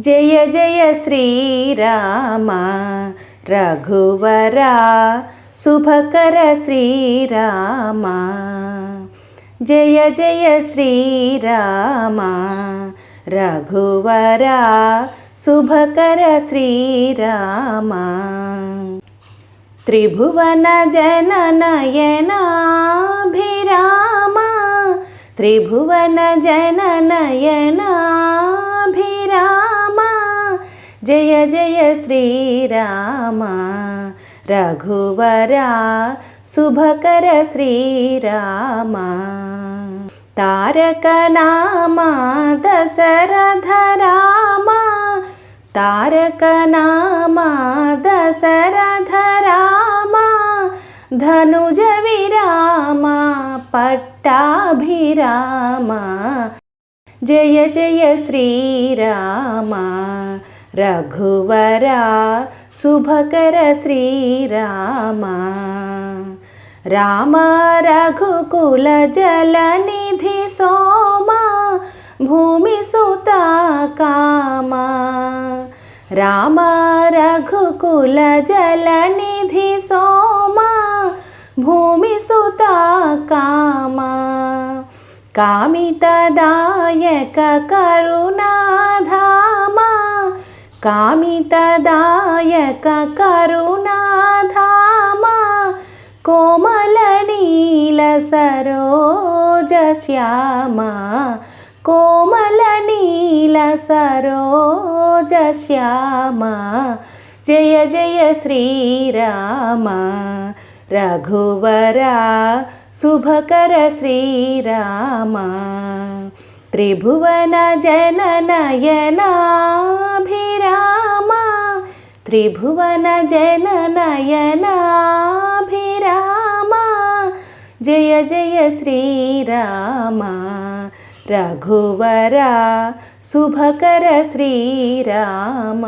జయ జయ శ్రీరామ రఘువరా శుభకర శ్రీరామ. జయ జయ శ్రీరామ రఘువరా శుభకర శ్రీరామ. త్రిభువన జననయనాభిరామ త్రిభువన జననయనా జయ జయ శ్రీరామ. రఘువరా శుభకర శ్రీరామ. తారక నామ దశరథ రామ. తారక నామ దశరథ రామ. ధనుజ విరామ పట్టాభిరామ. జయ జయ శ్రీరామ. రఘువరా శుభకర శ్రీరామ రామ రఘుకుల జలనిధి సోమ భూమి సుత కామ రామ రఘుకుల జలనిధి సోమ భూమి సుత కామ కామితదాయక కరుణాధామ కామితదాయక కరుణాధామ కోమల నీల సరోజ శ్యామ కోమల నీల సరోజ శ్యామ. జయ జయ శ్రీరామ రఘువరా శుభకర శ్రీరామ త్రిభువన జననయనా త్రిభువన జననయనాభిరామ జయ జయ శ్రీరామ. రఘువరా శుభకర శ్రీరామ.